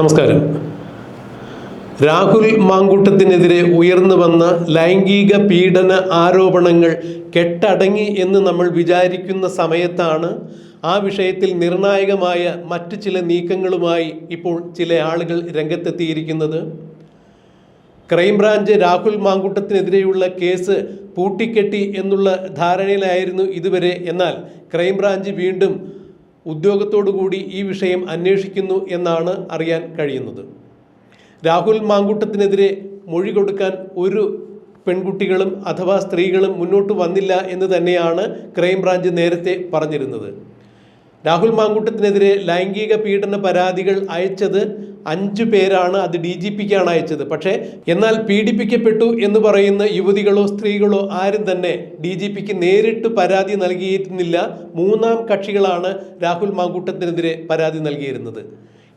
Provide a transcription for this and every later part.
നമസ്കാരം. രാഹുൽ മാങ്കൂട്ടത്തിനെതിരെ ഉയർന്നു വന്ന ലൈംഗിക പീഡന ആരോപണങ്ങൾ കെട്ടടങ്ങി എന്ന് നമ്മൾ വിചാരിക്കുന്ന സമയത്താണ് ആ വിഷയത്തിൽ നിർണായകമായ മറ്റ് ചില നീക്കങ്ങളുമായി ഇപ്പോൾ ചില ആളുകൾ രംഗത്തെത്തിയിരിക്കുന്നത്. ക്രൈംബ്രാഞ്ച് രാഹുൽ മാങ്കൂട്ടത്തിനെതിരെയുള്ള കേസ് പൂട്ടിക്കെട്ടി എന്നുള്ള ധാരണയിലായിരുന്നു ഇതുവരെ. എന്നാൽ ക്രൈംബ്രാഞ്ച് വീണ്ടും ഉദ്യോഗത്തോടുകൂടി ഈ വിഷയം അന്വേഷിക്കുന്നു എന്നാണ് അറിയാൻ കഴിയുന്നത്. രാഹുൽ മാങ്കൂട്ടത്തിനെതിരെ മൊഴി കൊടുക്കാൻ ഒരു പെൺകുട്ടികളും അഥവാ സ്ത്രീകളും മുന്നോട്ട് വന്നില്ല എന്ന് തന്നെയാണ് ക്രൈംബ്രാഞ്ച് നേരത്തെ പറഞ്ഞിരുന്നത്. രാഹുൽ മാങ്കൂട്ടത്തിനെതിരെ ലൈംഗിക പീഡന പരാതികൾ അയച്ചത് അഞ്ചു പേരാണ് അത് ഡി ജി പിക്കാണ് അയച്ചത്. പക്ഷേ എന്നാൽ പീഡിപ്പിക്കപ്പെട്ടു എന്ന് പറയുന്ന യുവതികളോ സ്ത്രീകളോ ആരും തന്നെ ഡി ജി പിക്ക് നേരിട്ട് പരാതി നൽകിയിരുന്നില്ല. മൂന്നാം കക്ഷികളാണ് രാഹുൽ മാങ്കൂട്ടത്തിനെതിരെ പരാതി നൽകിയിരുന്നത്.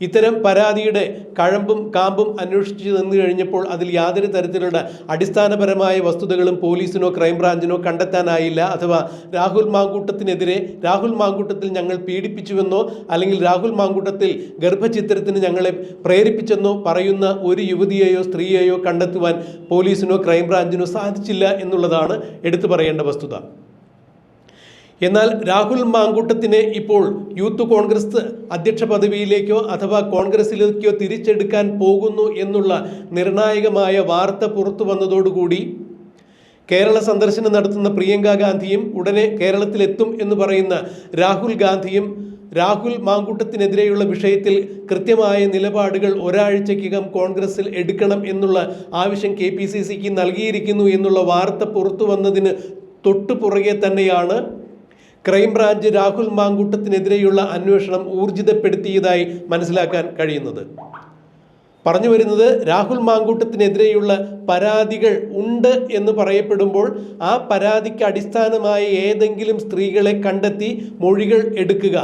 ഇത്തരം പരാതിയുടെ കഴമ്പും കാമ്പും അന്വേഷിച്ച് നിന്നു കഴിഞ്ഞപ്പോൾ അതിൽ യാതൊരു തരത്തിലുള്ള അടിസ്ഥാനപരമായ വസ്തുതകളും പോലീസിനോ ക്രൈംബ്രാഞ്ചിനോ കണ്ടെത്താനായില്ല. അഥവാ രാഹുൽ മാങ്കൂട്ടത്തിനെതിരെ രാഹുൽ മാങ്കൂട്ടത്തിൽ ഞങ്ങൾ പീഡിപ്പിച്ചുവെന്നോ അല്ലെങ്കിൽ രാഹുൽ മാങ്കൂട്ടത്തിൽ ഗർഭചിത്രത്തിന് ഞങ്ങളെ പ്രേരിപ്പിച്ചെന്നോ പറയുന്ന ഒരു യുവതിയെയോ സ്ത്രീയെയോ കണ്ടെത്തുവാൻ പോലീസിനോ ക്രൈംബ്രാഞ്ചിനോ സാധിച്ചില്ല എന്നുള്ളതാണ് എടുത്തു പറയേണ്ട വസ്തുത. എന്നാൽ രാഹുൽ മാങ്കൂട്ടത്തിനെ ഇപ്പോൾ യൂത്ത് കോൺഗ്രസ് അധ്യക്ഷ പദവിയിലേക്കോ അഥവാ കോൺഗ്രസിലേക്കോ തിരിച്ചെടുക്കാൻ പോകുന്നു എന്നുള്ള നിർണായകമായ വാർത്ത പുറത്തു വന്നതോടുകൂടി കേരള സന്ദർശനം നടത്തുന്ന പ്രിയങ്ക ഗാന്ധിയും ഉടനെ കേരളത്തിലെത്തും എന്ന് പറയുന്ന രാഹുൽ ഗാന്ധിയും രാഹുൽ മാങ്കൂട്ടത്തിനെതിരെയുള്ള വിഷയത്തിൽ കൃത്യമായ നിലപാടുകൾ ഒരാഴ്ചയ്ക്കകം കോൺഗ്രസിൽ എടുക്കണം എന്നുള്ള ആവശ്യം കെ പി സി സിക്ക് നൽകിയിരിക്കുന്നു എന്നുള്ള വാർത്ത പുറത്തു വന്നതിന് തൊട്ടുപുറകെ തന്നെയാണ് ക്രൈംബ്രാഞ്ച് രാഹുൽ മാങ്കൂട്ടത്തിനെതിരെയുള്ള അന്വേഷണം ഊർജിതപ്പെടുത്തിയതായി മനസ്സിലാക്കാൻ കഴിയുന്നത്. പറഞ്ഞു വരുന്നത് രാഹുൽ മാങ്കൂട്ടത്തിനെതിരെയുള്ള പരാതികൾ ഉണ്ട് എന്ന് പറയപ്പെടുമ്പോൾ ആ പരാതിക്ക് അടിസ്ഥാനമായ ഏതെങ്കിലും സ്ത്രീകളെ കണ്ടെത്തി മൊഴികൾ എടുക്കുക.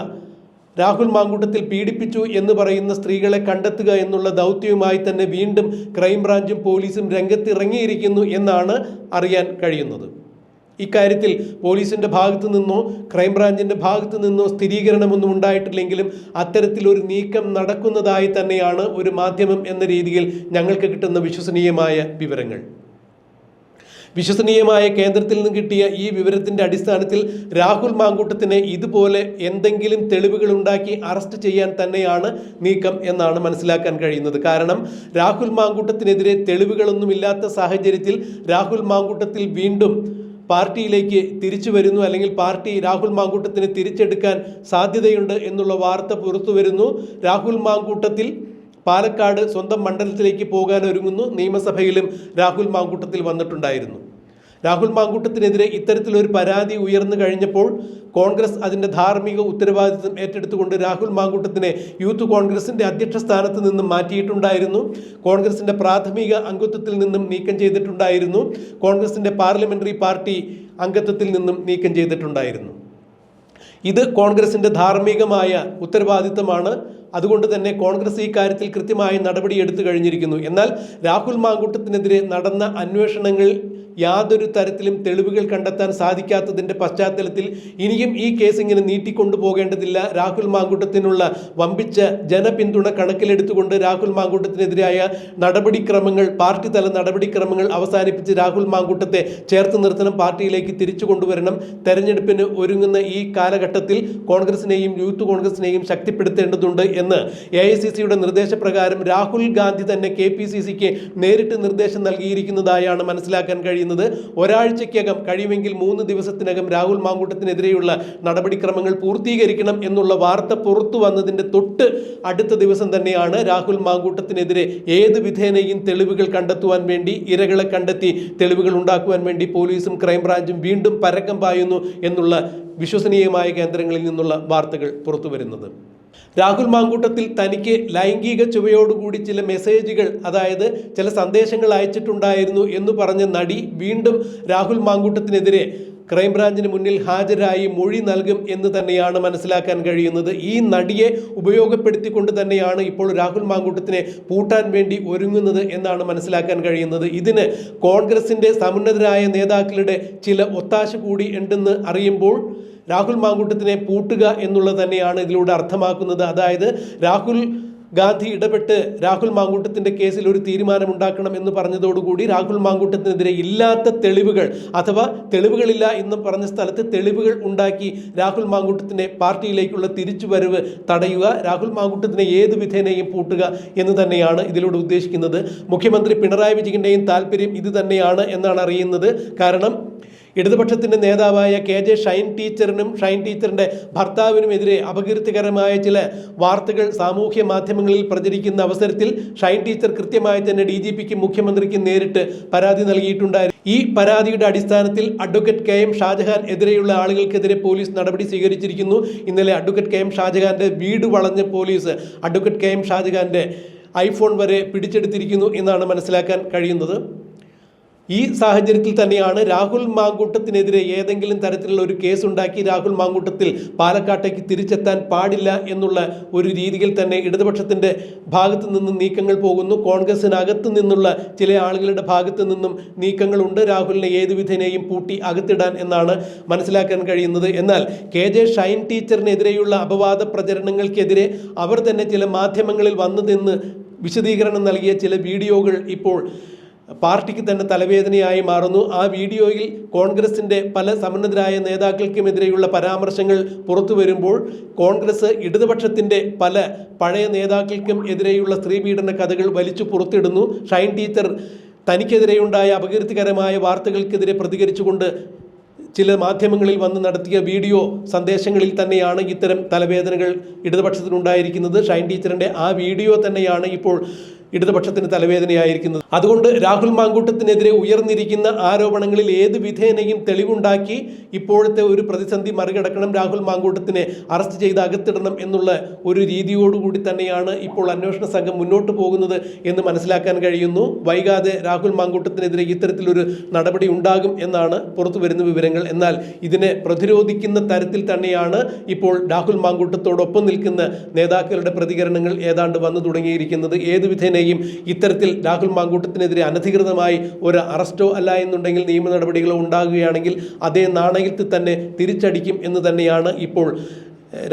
രാഹുൽ മാങ്കൂട്ടത്തിൽ പീഡിപ്പിച്ചു എന്ന് പറയുന്ന സ്ത്രീകളെ കണ്ടെത്തുക എന്നുള്ള ദൗത്യവുമായി തന്നെ വീണ്ടും ക്രൈംബ്രാഞ്ചും പോലീസും രംഗത്തിറങ്ങിയിരിക്കുന്നു എന്നാണ് അറിയാൻ കഴിയുന്നത്. ഇക്കാര്യത്തിൽ പോലീസിന്റെ ഭാഗത്തു നിന്നോ ക്രൈംബ്രാഞ്ചിന്റെ ഭാഗത്തു നിന്നോ സ്ഥിരീകരണമൊന്നും ഉണ്ടായിട്ടില്ലെങ്കിലും അത്തരത്തിലൊരു നീക്കം നടക്കുന്നതായി തന്നെയാണ് ഒരു മാധ്യമം എന്ന രീതിയിൽ ഞങ്ങൾക്ക് കിട്ടുന്ന വിശ്വസനീയമായ വിവരങ്ങൾ. വിശ്വസനീയമായ കേന്ദ്രത്തിൽ നിന്ന് കിട്ടിയ ഈ വിവരത്തിന്റെ അടിസ്ഥാനത്തിൽ രാഹുൽ മാങ്കൂട്ടത്തിനെ ഇതുപോലെ എന്തെങ്കിലും തെളിവുകൾ ഉണ്ടാക്കി അറസ്റ്റ് ചെയ്യാൻ തന്നെയാണ് നീക്കം എന്നാണ് മനസ്സിലാക്കാൻ കഴിയുന്നത്. കാരണം രാഹുൽ മാങ്കൂട്ടത്തിനെതിരെ തെളിവുകളൊന്നുമില്ലാത്ത സാഹചര്യത്തിൽ രാഹുൽ മാങ്കൂട്ടത്തിൽ വീണ്ടും പാർട്ടിയിലേക്ക് തിരിച്ചു വരുന്നു അല്ലെങ്കിൽ പാർട്ടി രാഹുൽ മാങ്കൂട്ടത്തിന് തിരിച്ചെടുക്കാൻ സാധ്യതയുണ്ട് എന്നുള്ള വാർത്ത പുറത്തു വരുന്നു. രാഹുൽ മാങ്കൂട്ടത്തിൽ പാലക്കാട് സ്വന്തം മണ്ഡലത്തിലേക്ക് പോകാൻ ഒരുങ്ങുന്നു. നിയമസഭയിലും രാഹുൽ മാങ്കൂട്ടത്തിൽ വന്നിട്ടുണ്ടായിരുന്നു. രാഹുൽ മാങ്കൂട്ടത്തിനെതിരെ ഇത്തരത്തിലൊരു പരാതി ഉയർന്നു കഴിഞ്ഞപ്പോൾ കോൺഗ്രസ് അതിന്റെ ധാർമ്മിക ഉത്തരവാദിത്വം ഏറ്റെടുത്തുകൊണ്ട് രാഹുൽ മാങ്കൂട്ടത്തിനെ യൂത്ത് കോൺഗ്രസിന്റെ അധ്യക്ഷ സ്ഥാനത്ത് നിന്നും മാറ്റിയിട്ടുണ്ടായിരുന്നു. കോൺഗ്രസിന്റെ പ്രാഥമിക അംഗത്വത്തിൽ നിന്നും നീക്കം ചെയ്തിട്ടുണ്ടായിരുന്നു. കോൺഗ്രസിന്റെ പാർലമെന്ററി പാർട്ടി അംഗത്വത്തിൽ നിന്നും നീക്കം ചെയ്തിട്ടുണ്ടായിരുന്നു. ഇത് കോൺഗ്രസിന്റെ ധാർമ്മികമായ ഉത്തരവാദിത്തമാണ് അതുകൊണ്ട് തന്നെ കോൺഗ്രസ് ഈ കാര്യത്തിൽ കൃത്യമായ നടപടി എടുത്തു കഴിഞ്ഞിരിക്കുന്നു. എന്നാൽ രാഹുൽ മാങ്കൂട്ടത്തിനെതിരെ നടന്ന അന്വേഷണങ്ങൾ യാതൊരു തരത്തിലും തെളിവുകൾ കണ്ടെത്താൻ സാധിക്കാത്തതിന്റെ പശ്ചാത്തലത്തിൽ ഇനിയും ഈ കേസ് ഇങ്ങനെ നീട്ടിക്കൊണ്ടു പോകേണ്ടതില്ല. രാഹുൽ മാങ്കൂട്ടത്തിനുള്ള വമ്പിച്ച ജനപിന്തുണ കണക്കിലെടുത്തുകൊണ്ട് രാഹുൽ മാങ്കൂട്ടത്തിനെതിരായ നടപടിക്രമങ്ങൾ പാർട്ടി തല നടപടിക്രമങ്ങൾ അവസാനിപ്പിച്ച് രാഹുൽ മാങ്കൂട്ടത്തെ ചേർത്ത് നിർത്തണം പാർട്ടിയിലേക്ക് തിരിച്ചു കൊണ്ടുവരണം. തെരഞ്ഞെടുപ്പിന് ഒരുങ്ങുന്ന ഈ കാലഘട്ടത്തിൽ കോൺഗ്രസിനെയും യൂത്ത് കോൺഗ്രസിനെയും ശക്തിപ്പെടുത്തേണ്ടതുണ്ട് എന്ന് എ ഐ സി സിയുടെ നിർദ്ദേശപ്രകാരം രാഹുൽ ഗാന്ധി തന്നെ കെ പി സി സിക്ക് നേരിട്ട് നിർദ്ദേശം നൽകിയിരിക്കുന്നതായാണ് മനസ്സിലാക്കാൻ കഴിയുന്നത്. ഒരാഴ്ചയ്ക്കകം കഴിയുമെങ്കിൽ മൂന്ന് ദിവസത്തിനകം രാഹുൽ മാങ്കൂട്ടത്തിനെതിരെയുള്ള നടപടിക്രമങ്ങൾ പൂർത്തീകരിക്കണം എന്നുള്ള വാർത്ത പുറത്തു വന്നതിന്റെ തൊട്ട് അടുത്ത ദിവസം തന്നെയാണ് രാഹുൽ മാങ്കൂട്ടത്തിനെതിരെ ഏത് വിധേനയും തെളിവുകൾ കണ്ടെത്തുവാൻ വേണ്ടി ഇരകളെ കണ്ടെത്തി തെളിവുകൾ ഉണ്ടാക്കുവാൻ വേണ്ടി പോലീസും ക്രൈംബ്രാഞ്ചും വീണ്ടും പരക്കം പായുന്നു എന്നുള്ള വിശ്വസനീയമായ കേന്ദ്രങ്ങളിൽ നിന്നുള്ള വാർത്തകൾ പുറത്തു വരുന്നത്. രാഹുൽ മാങ്കൂട്ടത്തിൽ തനിക്ക് ലൈംഗിക ചുവയോടുകൂടി ചില മെസ്സേജുകൾ അതായത് ചില സന്ദേശങ്ങൾ അയച്ചിട്ടുണ്ടായിരുന്നു എന്ന് പറഞ്ഞ നടി വീണ്ടും രാഹുൽ മാങ്കൂട്ടത്തിനെതിരെ ക്രൈംബ്രാഞ്ചിന് മുന്നിൽ ഹാജരായി മൊഴി നൽകും എന്ന് തന്നെയാണ് മനസ്സിലാക്കാൻ കഴിയുന്നത്. ഈ നടിയെ ഉപയോഗപ്പെടുത്തിക്കൊണ്ട് തന്നെയാണ് ഇപ്പോൾ രാഹുൽ മാങ്കൂട്ടത്തിനെ പൂട്ടാൻ വേണ്ടി ഒരുങ്ങുന്നത് എന്നാണ് മനസ്സിലാക്കാൻ കഴിയുന്നത്. ഇതിന് കോൺഗ്രസിന്റെ സമുന്നതരായ നേതാക്കളുടെ ചില ഒത്താശ കൂടി ഉണ്ടെന്ന് അറിയുമ്പോൾ രാഹുൽ മാങ്കൂട്ടത്തിനെ പൂട്ടുക എന്നുള്ളത് തന്നെയാണ് ഇതിലൂടെ അർത്ഥമാക്കുന്നത്. അതായത് രാഹുൽ ഗാന്ധി ഇടപെട്ട് രാഹുൽ മാങ്കൂട്ടത്തിന്റെ കേസിൽ ഒരു തീരുമാനമുണ്ടാക്കണം എന്ന് പറഞ്ഞതോടുകൂടി രാഹുൽ മാങ്കൂട്ടത്തിനെതിരെ ഇല്ലാത്ത തെളിവുകൾ അഥവാ തെളിവുകളില്ല എന്ന് പറഞ്ഞ സ്ഥലത്ത് തെളിവുകൾ ഉണ്ടാക്കി രാഹുൽ മാങ്കൂട്ടത്തിന്റെ പാർട്ടിയിലേക്കുള്ള തിരിച്ചുവരവ് തടയുക രാഹുൽ മാങ്കൂട്ടത്തിനെ ഏത് വിധേനയും പൂട്ടുക എന്ന് തന്നെയാണ് ഇതിലൂടെ ഉദ്ദേശിക്കുന്നത്. മുഖ്യമന്ത്രി പിണറായി വിജയന്റെയും താല്പര്യം ഇത് തന്നെയാണ് എന്നാണ് അറിയുന്നത്. കാരണം ഇടതുപക്ഷത്തിന്റെ നേതാവായ കെ ജെ ഷൈൻ ടീച്ചറിനും ഷൈൻ ടീച്ചറിന്റെ ഭർത്താവിനുമെതിരെ അപകീർത്തികരമായ ചില വാർത്തകൾ സാമൂഹ്യ മാധ്യമങ്ങളിൽ പ്രചരിക്കുന്ന അവസരത്തിൽ ഷൈൻ ടീച്ചർ കൃത്യമായി തന്നെ ഡി ജി പിക്കും മുഖ്യമന്ത്രിക്കും നേരിട്ട് പരാതി നൽകിയിട്ടുണ്ടായിരുന്നു. ഈ പരാതിയുടെ അടിസ്ഥാനത്തിൽ അഡ്വക്കേറ്റ് കെ എം ഷാജഹാൻ എതിരെയുള്ള ആളുകൾക്കെതിരെ പോലീസ് നടപടി സ്വീകരിച്ചിരിക്കുന്നു. ഇന്നലെ അഡ്വക്കേറ്റ് കെ എം ഷാജഹാന്റെ വീട് വളഞ്ഞ പോലീസ് അഡ്വക്കേറ്റ് കെ എം ഷാജഹാന്റെ ഐഫോൺ വരെ പിടിച്ചെടുത്തിരിക്കുന്നു എന്നാണ് മനസ്സിലാക്കാൻ കഴിയുന്നത്. ഈ സാഹചര്യത്തിൽ തന്നെയാണ് രാഹുൽ മാങ്കൂട്ടത്തിനെതിരെ ഏതെങ്കിലും തരത്തിലുള്ള ഒരു കേസ് ഉണ്ടാക്കി രാഹുൽ മാങ്കൂട്ടത്തിൽ പാലക്കാട്ടേക്ക് തിരിച്ചെത്താൻ പാടില്ല എന്നുള്ള ഒരു രീതിയിൽ തന്നെ ഇടതുപക്ഷത്തിന്റെ ഭാഗത്തു നിന്നും നീക്കങ്ങൾ പോകുന്നു. കോൺഗ്രസിനകത്ത് നിന്നുള്ള ചില ആളുകളുടെ ഭാഗത്തു നിന്നും നീക്കങ്ങളുണ്ട്. രാഹുലിനെ ഏത് വിധേനയും പൂട്ടി അകത്തിടാൻ എന്നാണ് മനസ്സിലാക്കാൻ കഴിയുന്നത്. എന്നാൽ കെ ജെ ഷൈൻ ടീച്ചറിനെതിരെയുള്ള അപവാദ പ്രചരണങ്ങൾക്കെതിരെ അവർ തന്നെ ചില മാധ്യമങ്ങളിൽ വന്നു നിന്ന് വിശദീകരണം നൽകിയ ചില വീഡിയോകൾ ഇപ്പോൾ പാർട്ടിക്ക് തന്നെ തലവേദനയായി മാറുന്നു. ആ വീഡിയോയിൽ കോൺഗ്രസിന്റെ പല സമന്നതരായ നേതാക്കൾക്കുമെതിരെയുള്ള പരാമർശങ്ങൾ പുറത്തു വരുമ്പോൾ കോൺഗ്രസ് ഇടതുപക്ഷത്തിന്റെ പല പഴയ നേതാക്കൾക്കും എതിരെയുള്ള സ്ത്രീപീഡന കഥകൾ വലിച്ചു പുറത്തിടുന്നു. ഷൈൻ ടീച്ചർ തനിക്കെതിരെയുണ്ടായ അപകീർത്തികരമായ വാർത്തകൾക്കെതിരെ പ്രതികരിച്ചുകൊണ്ട് ചില മാധ്യമങ്ങളിൽ വന്ന് നടത്തിയ വീഡിയോ സന്ദേശങ്ങളിൽ തന്നെയാണ് ഇത്തരം തലവേദനകൾ ഇടതുപക്ഷത്തിനുണ്ടായിരിക്കുന്നത്. ഷൈൻ ടീച്ചറിന്റെ ആ വീഡിയോ തന്നെയാണ് ഇപ്പോൾ ഇടതുപക്ഷത്തിന് തലവേദനയായിരിക്കുന്നത്. അതുകൊണ്ട് രാഹുൽ മാങ്കൂട്ടത്തിനെതിരെ ഉയർന്നിരിക്കുന്ന ആരോപണങ്ങളിൽ ഏത് വിധേനയും തെളിവുണ്ടാക്കി ഇപ്പോഴത്തെ ഒരു പ്രതിസന്ധി മറികടക്കണം രാഹുൽ മാങ്കൂട്ടത്തിനെ അറസ്റ്റ് ചെയ്ത് അകത്തിടണം എന്നുള്ള ഒരു രീതിയോടുകൂടി തന്നെയാണ് ഇപ്പോൾ അന്വേഷണ സംഘം മുന്നോട്ട് പോകുന്നത് എന്ന് മനസ്സിലാക്കാൻ കഴിയുന്നു. വൈകാതെ രാഹുൽ മാങ്കൂട്ടത്തിനെതിരെ ഇത്തരത്തിലൊരു നടപടി ഉണ്ടാകും എന്നാണ് പുറത്തു വരുന്ന വിവരങ്ങൾ. എന്നാൽ ഇതിനെ പ്രതിരോധിക്കുന്ന തരത്തിൽ തന്നെയാണ് ഇപ്പോൾ രാഹുൽ മാങ്കൂട്ടത്തോടൊപ്പം നിൽക്കുന്ന നേതാക്കളുടെ പ്രതികരണങ്ങൾ ഏതാണ്ട് വന്നു തുടങ്ങിയിരിക്കുന്നത്. ഏത് വിധേനയും ഇത്തരത്തിൽ രാഹുൽ മാങ്കൂട്ടത്തിനെതിരെ അനധികൃതമായി ഒരു അറസ്റ്റോ അല്ല എന്നുണ്ടെങ്കിൽ നിയമ നടപടികളോ ഉണ്ടാകുകയാണെങ്കിൽ അതേ നാണയത്തിൽ തന്നെ തിരിച്ചടിക്കും എന്ന് തന്നെയാണ് ഇപ്പോൾ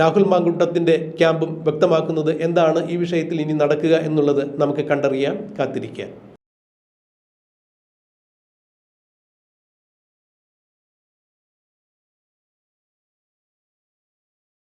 രാഹുൽ മാങ്കൂട്ടത്തിന്റെ ക്യാമ്പും വ്യക്തമാക്കുന്നത്. എന്താണ് ഈ വിഷയത്തിൽ ഇനി നടക്കുക എന്നുള്ളത് നമുക്ക് കണ്ടറിയാം കാത്തിരിക്കാം.